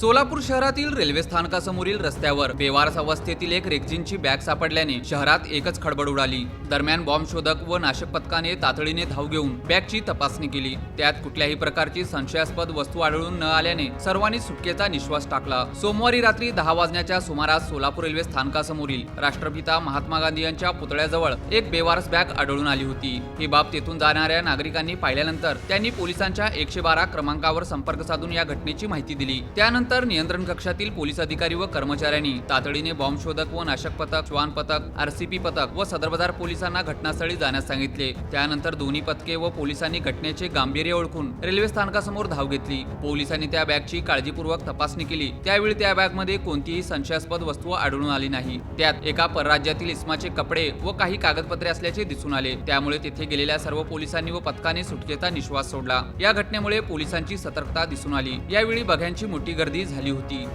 सोलापूर शहरातील रेल्वे स्थानकासमोरील रस्त्यावर बेवारस अवस्थेतील एक रेक्झिनची बॅग सापडल्याने शहरात एकच खडबड उडाली. दरम्यान बॉम्ब शोधक व नाशक पथकाने तातडीने धाव घेऊन बॅगची तपासणी केली. त्यात कुठल्याही प्रकारची संशयास्पद वस्तू आढळून न आल्याने सर्वांनी सुटकेचा निश्वास टाकला. सोमवारी रात्री दहा वाजण्याच्या सुमारास सोलापूर रेल्वे स्थानकासमोरील राष्ट्रपिता महात्मा गांधी यांच्या पुतळ्याजवळ एक बेवारस बॅग आढळून आली होती. ही बाब तेथून जाणाऱ्या नागरिकांनी पाहिल्यानंतर त्यांनी पोलिसांच्या एकशे बारा क्रमांकावर संपर्क साधून या घटनेची माहिती दिली. त्यानंतर नियंत्रण कक्षातील पोलीस अधिकारी व कर्मचाऱ्यांनी तातडीने बॉम्ब शोधक व नाशक पथक श्वान पथक आरसीपी पथक व सदर बाजार पोलिसांना घटनास्थळी जाण्यास सांगितले. त्यानंतर दोन्ही पथके व पोलिसांनी घटनेचे गांभीर्य ओळखून रेल्वे स्थानकासमोर धाव घेतली. पोलिसांनी त्या बॅगची काळजीपूर्वक तपासणी केली. त्यावेळी त्या बॅगमध्ये कोणतीही संशयास्पद वस्तू आढळून आली नाही. त्यात एका परराज्यातील इस्माचे कपडे व काही कागदपत्रे असल्याचे दिसून आले. त्यामुळे तेथे गेलेल्या सर्व पोलिसांनी व पथकाने सुटकेचा निश्वास सोडला. या घटनेमुळे पोलिसांची सतर्कता दिसून आली. यावेळी बघ्यांची मोठी गर्दी झाली होती.